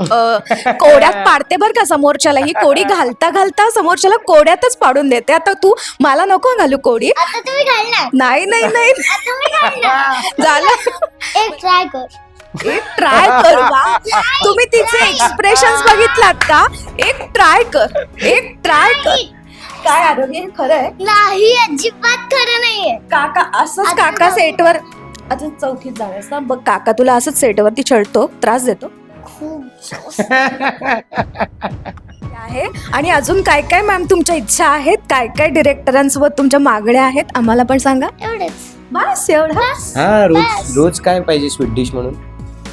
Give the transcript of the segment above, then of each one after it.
कोड्यात पाडते बर का समोरच्याला. ही कोडी घालता घालता समोरच्याला कोड्यातच पाडून देते. आता तू मला नको घालू कोडी. आता तुम्ही घालणार? नाही नाही नाही. आता तुम्ही घालणार. झालं. एक ट्राय कर. एक ट्राय कर तुम्ही तिचे एक्सप्रेशन बघितलात का? एक ट्राय कर. एक ट्राय कर. काय आरोग्य? खरं आहे? नाही अजिबात खरं नाहीये. काका असंच काका. सेटवर आता चौथीत जाण्यास ना बघ काका तुला असंच सेटवरती छळतो त्रास देतो. खूप आहे. आणि अजून काय काय मॅम तुमच्या इच्छा आहेत? काय काय डिरेक्टरांसोबत तुमच्या मागण्या आहेत? आम्हाला पण सांगा. एवढंच. बस एवढं. हा रोज. रोज काय पाहिजे स्वीट डिश म्हणून?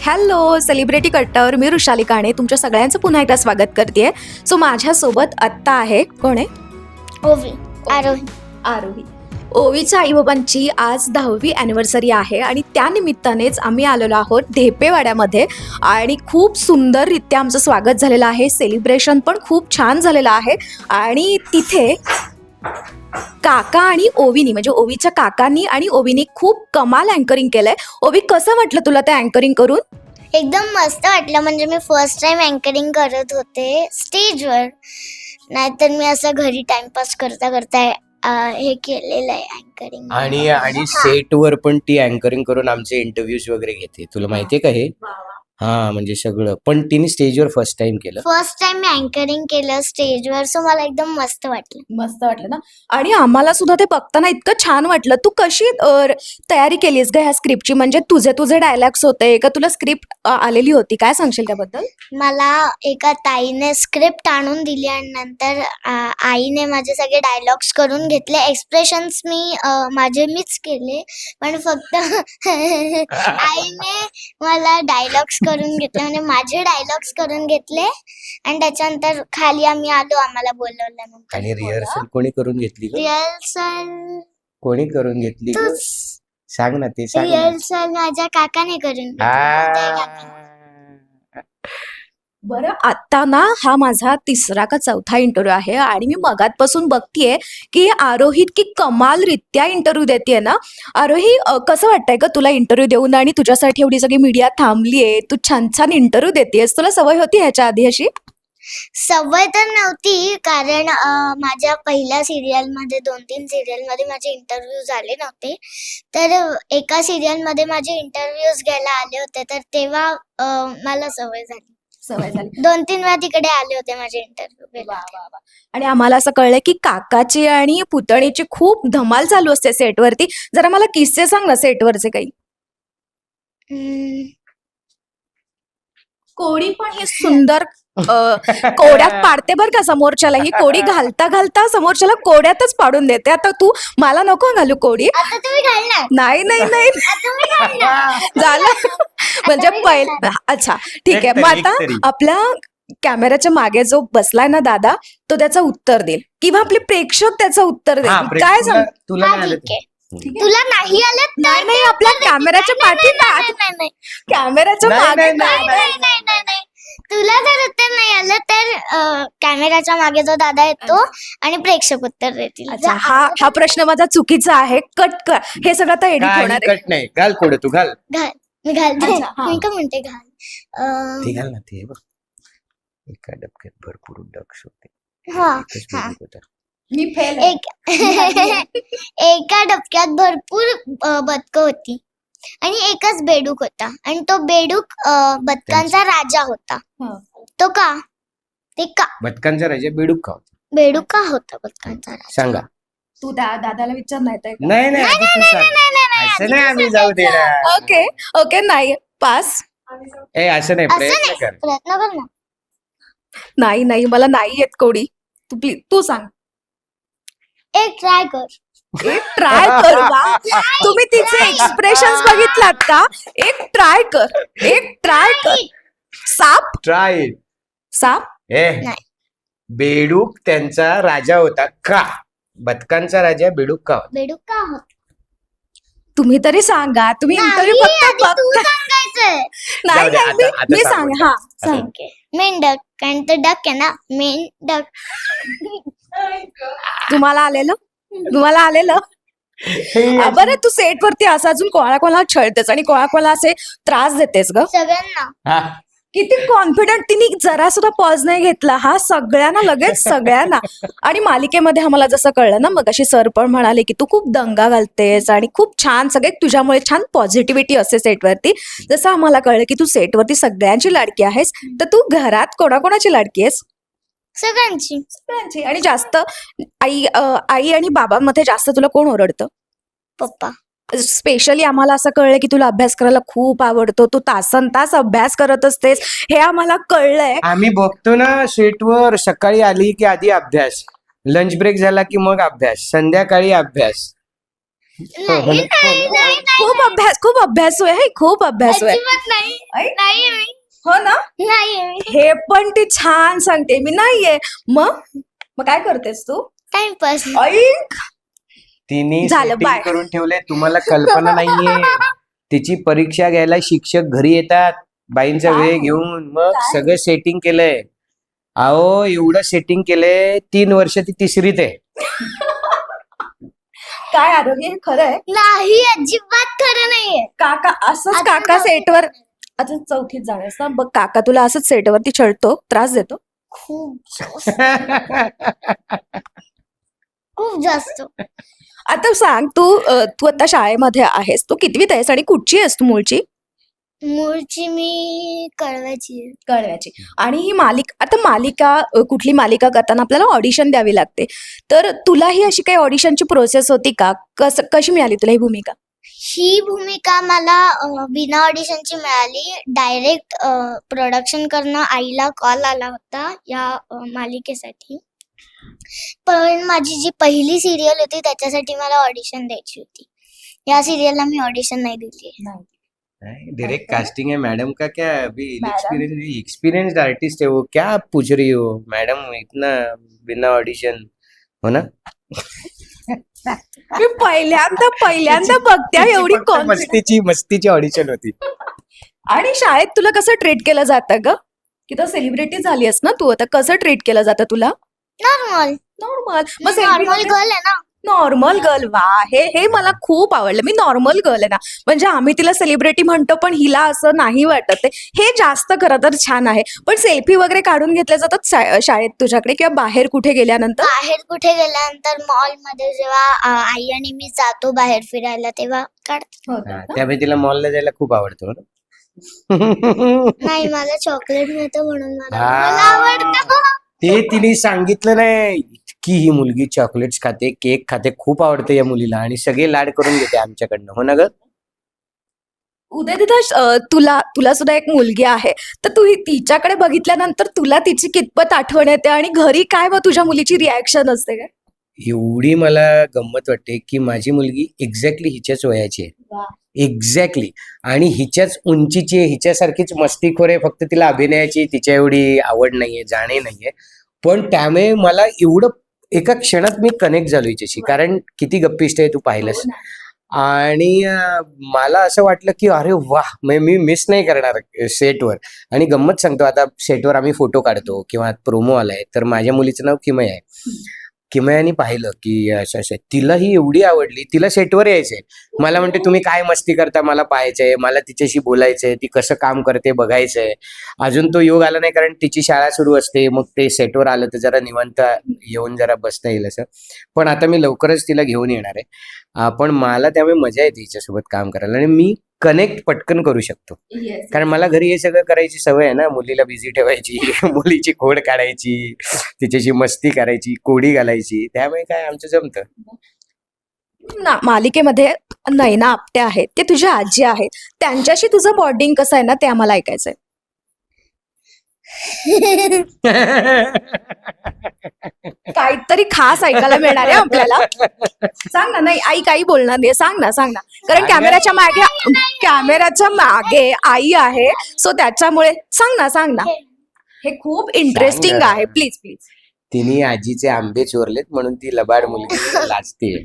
हॅलो सेलिब्रिटी कट्टावर मी ऋषाली काणे. तुमच्या सगळ्यांचं पुन्हा एकदा स्वागत करते सो माझ्यासोबत आत्ता आहे कोण आहे? ओवी आरोही. आरोही. ओवीच्या आईबाबांची आज दहावी ॲनिव्हर्सरी आहे आणि त्या निमित्तानेच आम्ही आलेलो आहोत ढेपेवाड्यामध्ये आणि खूप सुंदररित्या आमचं स्वागत झालेलं आहे. सेलिब्रेशन पण खूप छान झालेलं आहे. आणि तिथे काका आणि ओवीनी म्हणजे ओवीच्या काकांनी आणि ओवीनी खूप कमाल अँकरिंग केलंय. ओवी कसं वाटलं तुला ते अँकरिंग करून? एकदम मस्त वाटलं. म्हणजे मी फर्स्ट टाइम अँकरिंग करत होते स्टेजवर नाहीतर मी असं घरी टाइमपास करता करता अं, हे केलेलं आहे अँकरिंग आणि आणि सेट वर पण ती अँकरिंग करून आमचे इंटरव्ह्यूज वगैरे घेते. तुला माहितीये का हे? हा म्हणजे सगळं. पण तिने स्टेजवर फर्स्ट टाइम केलं. फर्स्ट टाइम मी अँकरिंग केलं स्टेजवर सो मला एकदम मस्त वाटलं. मस्त वाटलं ना? आणि आम्हाला सुद्धा ते बघताना इतकं छान वाटलं. तू कशी अ, तयारी केलीस ग ह्या स्क्रिप्टची म्हणजे तुझे तुझे डायलॉग्स होते का तुला स्क्रिप्ट आलेली होती? काय सांगशील त्याबद्दल? मला एका ताईने स्क्रिप्ट आणून दिली आणि नंतर आ, आईने माझे सगळे डायलॉग्स करून घेतले. एक्सप्रेशन्स मी अ, माझे मीच केले. पण फक्त आईने मला डायलॉग्स करून घेतले म्हणजे माझे डायलॉग्स करून घेतले आणि त्याच्यानंतर खाली आम्ही आलो आम्हाला बोलवल्यानंतर आणि रिहर्सल कोणी करून घेतली ग रिहर्सल कोणी करून घेतली ग तूच सांग ना ते सांग ना. रिहर्सल माझ्या काकाने करून घेतली. आ. बरं आता ना हा माझा तिसरा का चौथा इंटरव्ह्यू आहे आणि मी मगातपासून बघतीये की आरोही कमाल कमालरित्या इंटरव्ह्यू देते ना? आरोही कसं वाटतंय का तुला इंटरव्ह्यू देऊन आणि तुझ्यासाठी एवढी सगळी मीडिया थांबलीये? तू छान छान इंटरव्ह्यू देतेस तुला सवय होती ह्याच्या आधी अशी? सवय तर नव्हती कारण माझ्या पहिल्या सिरियलमध्ये दोन तीन सिरियलमध्ये माझे इंटरव्ह्यू झाले नव्हते. तर एका सिरियलमध्ये माझे इंटरव्ह्यूज घ्यायला आले होते तर तेव्हा मला सवय झाली. सवय झाली. दोन तीन वेळा तिकडे आले होते माझे इंटरव्ह्यू वा, वा, वा. आणि आम्हाला असं कळलंय की काकाची आणि पुतणीची खूप धमाल चालू असते सेटवरती. जरा मला किस्से सांग ना सेटवरचे काही. कोडी पण ही सुंदर कोड्यात पाडते बर का समोरच्याला. ही कोडी घालता घालता समोरच्याला कोड्यातच पाडून देते. आता तू मला नको घालू कोडी. नाही नाही नाही. झालं. म्हणजे पहिलं अच्छा ठीक आहे. मग आता. आपल्या कॅमेऱ्याच्या मागे जो बसलाय ना दादा तो त्याचं उत्तर देईल. किंवा आपले प्रेक्षक त्याचं उत्तर देईल. काय तुला- सांग तुला हा नाही आलं ठीक ते. आहे. तुला नाही आलं नाही आपल्या नाही, पाठी नाही, नाही, नाही, नाही. कॅमेऱ्याच्या नाही, मागे नाही, नाही, नाही, नाही, नाही, नाही. तुला जर उत्तर नाही आलं कॅमेराच्या मागे जो दादा येतो आणि प्रेक्षक उत्तर देतील. अच्छा हा हा प्रश्न माझा चुकीचा आहे. कट कर. हे सगळं आता एडिट काही होणार आहे. कट नाही. घाल पुढे तू घाल. घाल. मी घालते अच्छा, हा. मी का म्हणते घाल. अं, ते घाल ना ते बघ. एका डबक्यात भरपूर डक्स होते. हा एकच हा. बेडूक होतं. मी फेल एक एका डबक्यात भरपूर बदक होती. आणि एकच बेडूक होता. आणि तो बेडूक अं, बदकांचा राजा होता. हा. तो का? ते का बदकांचा राजा बेडूक खाव बेडूक का होता बदकांचा राजा. सांगा. तू दा- दादाला विचार नाही तर नाही नाही आधी तू सांग. असं नाही आम्ही जाऊ दे ना ओके ओके नाही पास. ए असं नाही असं प्रयत्न नाही. कर. प्रयत्न कर ना. नाही नाही मला नाही येत कोडी. तू प्लीज तू सांग. एक ट्राय कर. एक ट्राय कर बा. तुम्ही तिचे एक्सप्रेशन बघितलात का? एक ट्राय कर एक ट्राय कर. साप. ट्राय साप ए नाही. बेडूक त्यांचा राजा होता का? बदकांचा राजा बेडूक का होता? बेडूक का होता? तुम्ही तरी सांगा. तुम्ही इंटरव्ह्यू नाही, फक्त आधी तू बघता. सांगायचंय नाही जाऊ दे, नाही मी आता- आता मी सांग सांग. हा सांग ओके मेंढक कारण तो डक आहे ना मेंढक तुम्हाला आलेलं? तुम्हाला आलेलं? आ, बरं तू सेट वरती असं अजून कोणा कोणाला छळतेस आणि कोणा कोणाला असे त्रास देतेस ग? सगळ्यांना. हा, किती कॉन्फिडंट तिने जरा सुद्धा पॉज नाही घेतला. हा सगळ्यांना लगेच सगळ्यांना. आणि मालिकेमध्ये आम्हाला जसं कळलं ना मग अशी सर पण म्हणाले की तू खूप दंगा घालतेस आणि खूप छान सगळे तुझ्यामुळे छान पॉझिटिव्हिटी असते सेटवरती जसं आम्हाला कळलं की तू सेटवरती सगळ्यांची लाडकी आहेस. तर तू घरात कोणाकोणाची लाडकी आहेस? सगळ्यांची. सगळ्यांची. आणि जास्त आई अं, आई आणि बाबांमध्ये जास्त तुला कोण ओरडतं? पप्पा. स्पेशली आम्हाला असं कळलं की तुला अभ्यास करायला खूप आवडतो. तू तासन तास अभ्यास करत असतेस. हे आम्हाला कळलंय. आम्ही बघतो ना सेटवर सकाळी आली की आधी अभ्यास. लंच ब्रेक झाला की मग अभ्यास. संध्याकाळी अभ्यास. नाही नाही नाही. खूप अभ्यास खूप अभ्यासू आहे खूप अभ्यासू आहे अजिबात नाही आई? नाही मी. हो ना? नाही मी. हे पण ती छान सांगते. मी नाहीये. मग? मग काय करतेस तू? टाइमपास ऐक तिने झालं, setting. करून ठेवले तुम्हाला कल्पना नाहीये. तिची परीक्षा घ्यायला शिक्षक घरी येतात बाईंचा? वेळ घेऊन मग काय? सगळं सेटिंग केलंय. अहो एवढं सेटिंग केलंय तीन वर्ष ती तिसरीत आहे. काय आरोग्य? हे खरं आहे? नाही अजिबात खरं नाहीये. काका असंच आता काका. सेटवर आता चौथीत जाण्यास ना बघ काका तुला असंच सेटवरती चढतो त्रास देतो. खूप जास्त. खूप जास्त. आता सांग तू अ, तू आता शाळेमध्ये आहेस तू कितवीत आहेस आणि कुठची आहेस तू मूळची मूळची मी कळवायची आहे. कळव्याची. आणि ही मालिका आता मालिका अ, कुठली मालिका करताना आपल्याला ऑडिशन द्यावी लागते. तर तुला ही अशी काही ऑडिशनची प्रोसेस होती का? कस कशी मिळाली तुला ही भूमिका? ही भूमिका मला अं, बिना ऑडिशनची मिळाली. डायरेक्ट प्रोडक्शन करणं आईला कॉल आला होता या अं, मालिकेसाठी. पण माझी जी पहिली सिरियल होती त्याच्यासाठी मला ऑडिशन द्यायची होती. या सिरियलला मी ऑडिशन नाही दिली डायरेक्ट कास्टिंग है मैडम का क्या अभी? एक्सपीरियंस एक्सपीरियंस्ड आर्टिस्ट है वो. क्या आप पूछ रही हो? मैडम इतना बिना ऑडिशन हो ना? मी पहिल्यांदा पहिल्यांदा बघते हा, एवढी फक्त. मस्तीची मस्तीची ऑडिशन होती. आणि शाळेत तुला कसं ट्रीट केलं जातं ग? की तर सेलिब्रिटी झाली आहेस ना तू. आता कसं ट्रीट केलं जातं तुला? नॉर्मल नॉर्मल मग नॉर्मल गर्ल आहे ना. नॉर्मल गर्ल वा. हे हे मला खूप आवडलं. मी नॉर्मल गर्ल आहे ना. म्हणजे आम्ही तिला सेलिब्रिटी म्हणतो पण हिला असं नाही वाटत आहे. हे जास्त खरं तर छान आहे. पण सेल्फी वगैरे काढून घेतल्या जातात शा- शाळेत तुझ्याकडे किंवा बाहेर कुठे गेल्यानंतर? बाहेर कुठे गेल्यानंतर मॉलमध्ये जेव्हा अं, आई आणि मी जातो बाहेर फिरायला तेव्हा काढ हा, त्यामुळे तिला मॉलला जायला खूप आवडतं ना नाही मला चॉकलेट मिळतं म्हणून मला. मला आवडतं. ते तिने सांगितलं नाही. इतकी ही मुलगी चॉकलेट्स खाते केक खाते खूप आवडते या मुलीला आणि सगळे लाड करून घेते आमच्याकडनं. हो ना ग? उद्या तिथं अ, तुला तुला सुद्धा एक मुलगी आहे. तर तू ही तिच्याकडे बघितल्यानंतर तुला तिची कितपत आठवण येते आणि घरी काय मग तुझ्या मुलीची रिॲक्शन असते काय एवढी मला गंमत वाटते की माझी मुलगी एक्झॅक्टली हिच्याच वयाची. आहे. एक्झॅक्टली आणि हिच्याच उंचीची हिच्यासारखीच मस्तीखोर आहे फक्त तिला अभिनयाची तिच्या एवढी आवड नाहीये जाणे नाहीये. पण त्यामुळे मला एवढं एका क्षणात मी कनेक्ट झालो हिच्याशी. कारण किती गप्पिष्ट आहे तू पाहिलंस. आणि अं, मला असं वाटलं की अरे वाह म्हणजे मी मिस नाही करणार सेटवर आणि गंमत सांगतो आता सेटवर आम्ही फोटो काढतो किंवा प्रोमो आलाय तर माझ्या मुलीचं नाव किमय आहे. किमयाने पाहिलं की असं असं. तिला ही एवढी आवडली तिला सेटवर यायचंय. मला म्हणते तुम्ही काय मस्ती करता? मला पाहायचंय मला तिच्याशी बोलायचंय ती कसं काम करते बघायचंय. अजून तो योग आला नाही कारण तिची शाळा सुरू असते मग ते सेटवर आलं तर जरा निवांत येऊन जरा बसता येईल असं. पण आता मी लवकरच तिला घेऊन येणार आहे. पण मला त्यामुळे मजा येते हिच्यासोबत काम करायला. आणि मी कनेक्ट पटकन करू शकतो. कारण मला घरी हे सगळं करायची सवय आहे ना मुलीला बिझी ठेवायची मुलीची खोड काढायची तिच्याशी मस्ती करायची कोडी घालायची त्यामुळे काय आमचं जमतं. ना मालिकेमध्ये नयना आपटे आहेत ते तुझ्या आजी आहेत त्यांच्याशी तुझं बॉन्डिंग कसं आहे ना ते आम्हाला ऐकायचंय. काहीतरी खास ऐकायला मिळणार आहे आपल्याला. सांग ना नाही आई काही बोलणार नाही. सांग ना सांग ना. कारण. कॅमेराच्या मागे कॅमेराच्या मागे आई आहे. सो त्याच्यामुळे सांग ना सांग ना. हे खूप इंटरेस्टिंग ना. आहे. प्लीज प्लीज तिने आजीचे आंबे चोरलेत म्हणून ती लबाड मुलगी लाजते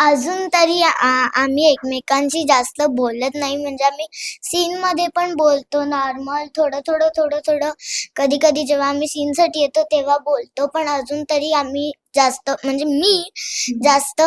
अजून तरी आम्ही एकमेकांशी जास्त बोलत नाही. म्हणजे आम्ही सीन मध्ये पण बोलतो नॉर्मल थोडं थोडं थोडं थोडं. कधी कधी जेव्हा आम्ही सीन साठी येतो तेव्हा बोलतो. पण अजून तरी आम्ही जास्त म्हणजे मी जास्त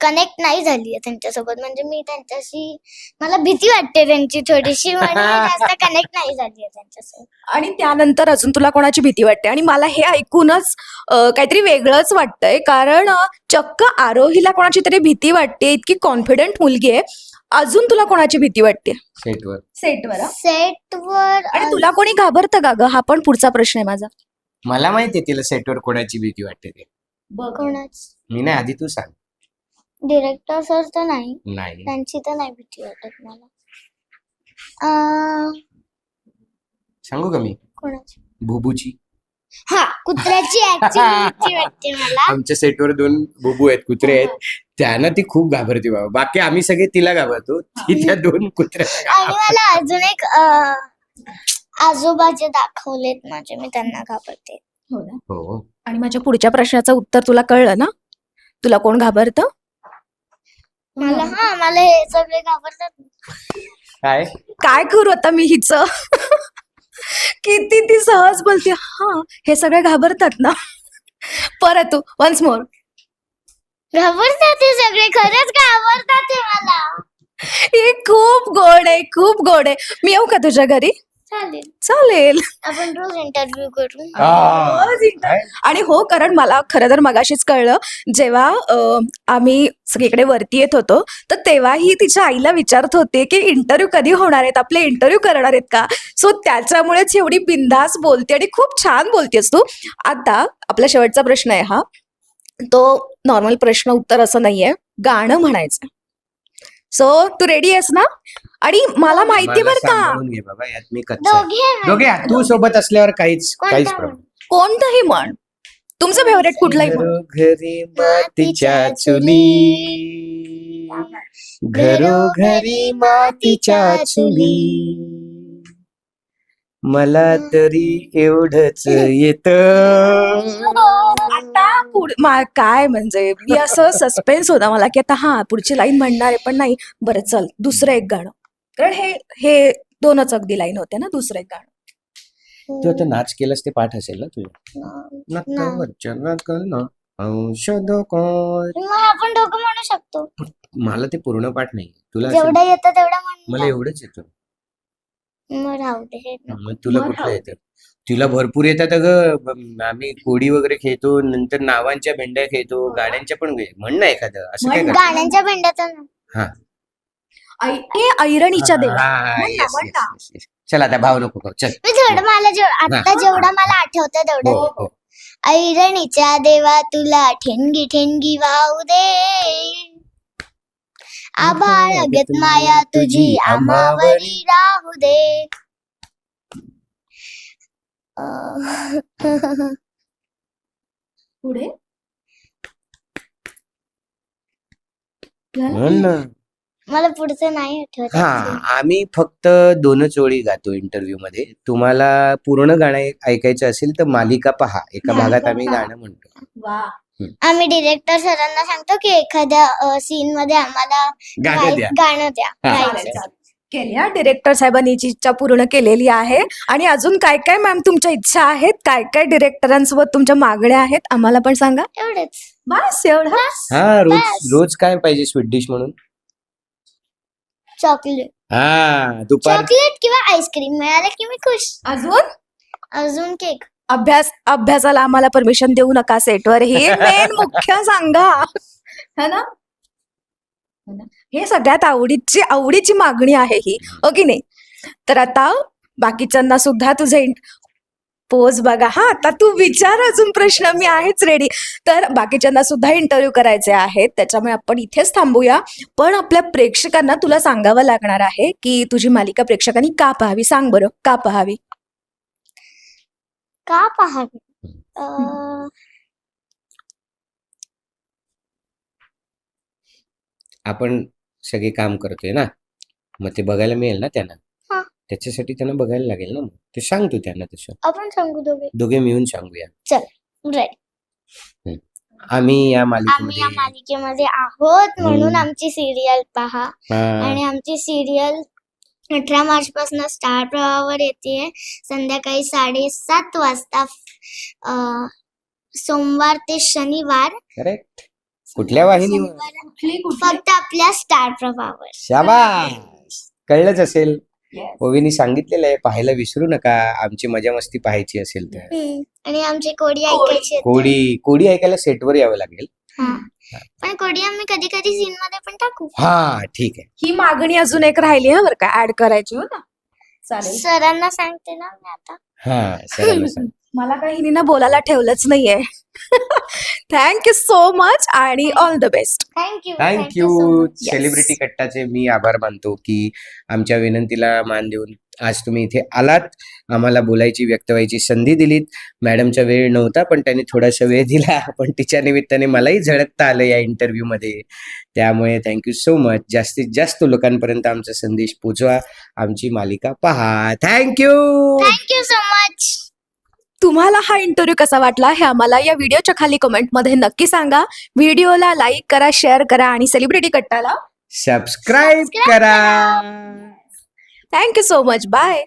कनेक्ट नाही झाली त्यांच्यासोबत. म्हणजे मी त्यांच्याशी मला भीती वाटते त्यांची थोडीशी म्हणून मी जास्त कनेक्ट नाही झाली त्यांच्यासोबत. आणि त्यानंतर अजून तुला कोणाची भीती वाटते? आणि मला हे ऐकूनच अ, काहीतरी वेगळंच वाटतंय. कारण अ, चक्क आरोहीला कोणाची तरी भीती वाटते इतकी कॉन्फिडंट मुलगी आहे. अजून तुला कोणाची भीती वाटते? सेटवर. सेटवर सेटवर आणि तुला कोणी घाबरतं का ग? हा पण पुढचा प्रश्न आहे माझा. मला माहिती आहे तिला सेटवर कोणाची भीती वाटते ते. कोणाच? मी नाही आधी तू सांग. डिरेक्टर सर तर नाही. नाही. त्यांची तर नाही भीती वाटत मला. अं, सांगू का मी? कोणाची? बुबूची. हा कुत्र्याची भीती वाटते मला. आमच्या सेटवर दोन बुबू आहेत कुत्रे आहेत. त्यांना ती खूप घाबरते बाबा. बाकी आम्ही सगळे तिला घाबरतो. ती त्या दोन कुत्र्या आणि मला अजून एक अं, आजोबा जे दाखवलेत माझे मी त्यांना घाबरते. हो ना. हो. आणि माझ्या पुढच्या प्रश्नाचं उत्तर तुला कळलं ना? तुला कोण घाबरतं? मला हा मला हे सगळे घाबरतात. काय? काय करू आता मी हिच? किती ती सहज बोलते हा हे सगळे घाबरतात ना. परत तू वन्स मोर घाबरतात ते सगळे खरंच घाबरतात ते मला. हे खूप गोड आहे खूप गोड आहे. मी येऊ का तुझ्या घरी? चालेल. चालेल. आपण रोज इंटरव्ह्यू करू. काय? आणि हो कारण मला खरं तर मगाशीच कळलं जेव्हा अं, आम्ही सगळीकडे वरती येत होतो तर तेव्हाही तिच्या आईला विचारत होते की इंटरव्ह्यू कधी होणार आहेत? आपले इंटरव्ह्यू करणार आहेत का? सो त्याच्यामुळेच एवढी बिंदास बोलते आणि खूप छान बोलतेस तू. आता आपला शेवटचा प्रश्न आहे हा. तो नॉर्मल प्रश्न उत्तर असं नाहीये. गाणं म्हणायचं. सो तू रेडी आहेस ना? आणि मला माहिती बरं का? सांभाळून घे बाबा यात मी कच्चा आहे. दोघे म्हण. दोघे आहात. तू सोबत असल्यावर काहीच काहीच कोणता प्रॉब्लेम म्हण? कोणतंही म्हण. तुमचं फेवरेट कुठलंही म्हण? घरी मातीच्या चुली. घरोघरी मातीच्या चुली. मला तरी एवढंच येत. पुढ मा- काय म्हणजे मी असं सस्पेन्स होता मला की आता हा पुढची लाईन म्हणणार आहे पण नाही. बरं चल दुसरं एक गाणं. कारण हे हे दोनच अगदी लाईन होते ना दुसरं एक गाणं. तू आता नाच केलास ते पाठ असेल ना तुझं? नाही. नक्की ना औषध मग आपण दोघं म्हणू शकतो. मला ते पूर्ण पाठ नाही तुला? जेवढं येतं तेवढं मला एवढंच येतं. मग राहू दे हे नको. मग तुला मग कुठलं राहू येतं तिला भरपूर येतात अगं आम्ही कोडी वगैरे खेळतो नंतर नावांच्या भेंड्या खेळतो गाड्यांच्या पण गे- म्हण ना एखादं असं काय म्हण करतो? गाण्यांच्या भेंड्यात ना ऐ- ए ऐरणीच्या देवा हा, हा, म्हण ना, yes, म्हण yes, ना. yes, yes. चल आता भाव नको करू, चल मी थोडं मला जेव- आता हा. जेवढं मला आठवतं हो तेवढं हो ऐरणीच्या देवा तुला ठेणगी ठेणगी वाहू दे आभाळ अगत माया तुझी आम्हावरी राहू दे. पुढे? म्हण ना. मला पुढचं नाही आठवत. हा actually. आम्ही फक्त दोनच ओळी गातो इंटरव्ह्यू मध्ये. तुम्हाला पूर्ण गाणं ऐक- ऐकायचं असेल तर मालिका पहा. एका मालिका भागात आम्ही पहा. गाणं म्हणतो. वा. आम्ही डिरेक्टर सरांना सांगतो की एखाद्या सीन मध्ये आम्हाला गाणं द्या. गाणं द्या. गायचं. चालेल, चालेल. केली हा डिरेक्टर साहेबांनी जी इच्छा पूर्ण केलेली आहे. आणि अजून काय काय मॅम तुमच्या इच्छा आहेत? काय काय डिरेक्टरांसोबत तुमच्या मागण्या आहेत? आम्हाला पण सांगा. एवढंच. बस एवढं हा रोज. रोज काय पाहिजे स्वीट डिश म्हणून? चॉकलेट. हा दुपार. चॉकलेट किंवा आईस्क्रीम मिळालं की मी खुश. अजून? अजून केक अभ्यास अभ्यासाला आम्हाला परमिशन देऊ नका सेटवर हे मेन मुख्य सांगा. है ना? है ना? हे सगळ्यात आवडीची आवडीची मागणी आहे ही. हो की नाही? तर आता बाकीच्यांना सुद्धा तुझे पोज बघा. हा आता तू विचार अजून प्रश्न. मी आहेच रेडी तर बाकीच्यांना सुद्धा इंटरव्ह्यू करायचे आहेत. त्याच्यामुळे आपण इथेच थांबूया. पण आपल्या प्रेक्षकांना तुला सांगावं लागणार आहे की तुझी मालिका प्रेक्षकांनी का पाहावी? सांग बरं. का पाहावी? का पाहावे? आपण सगळे काम करतोय ना? मग ते बघायला मिळेल ना त्यांना? हा. त्याच्यासाठी त्यांना बघायला लागेल ना मग? ते सांग तू त्यांना तसं. आपण सांगू दोघे. दोघे मिळून सांगूया. राईट आम्ही या आम्ही या मालिकेमध्ये मालिकेमध्ये आहोत म्हणून हम्म. आमची सिरियल पहा. हा, आणि आमची सिरियल अठरा मार्च पासून स्टार प्रवाहावर येते. संध्याकाळी साडेसात वाजता अं, सोमवार ते शनिवार. Correct? कुठल्या वाहिनीवर? सोमवार फक्त आपल्या स्टार प्रभावर शाबास! कळलंच असेल. ओवीनी सांगितलेलं आहे पाहायला विसरू नका. आमची मजा मस्ती पाहायची असेल तर. आणि आमची कोडी कोडी. ऐकायची होती. कोडी कोडी ऐकायला सेटवर यावं लागेल. पण कोडी आम्ही कधी कधी सीन मध्ये पण टाकू. हा ठीक आहे. ही मागणी अजून एक राहिली बरं का ऍड करायची हो ना. चालेल. सरांना सांगते ना मी आता. हा सरांना सांग. मला काही हिने बोलायला ठेवलंच नाहीये. थँक्यू सो मच आणि all the best thank you thank you Yes. Celebrity कट्टाचे मी आभार मानतो की आमच्या विनंतीला मान देऊन आज तुम्ही इथे आलात. आम्हाला बोलायची व्यक्त व्हायची संधी दिलीत. मॅडमचा वेळ नव्हता पण त्यांनी थोडासा वेळ दिला. पण तिच्या निमित्ताने मलाही झळकता आलं या इंटरव्ह्यू मध्ये. त्यामुळे थँक्यू सो मच जास्तीत जास्त लोकांपर्यंत आमचा संदेश पोचवा. आमची मालिका पहा. थँक्यू थँक्यू सो मच तुम्हाला हा इंटरव्ह्यू कसा वाटला हे आम्हाला या व्हिडिओच्या खाली कमेंटमध्ये नक्की सांगा. व्हिडिओला लाईक करा शेअर करा आणि सेलिब्रिटी कट्टाला सबस्क्राईब करा. Thank you so much bye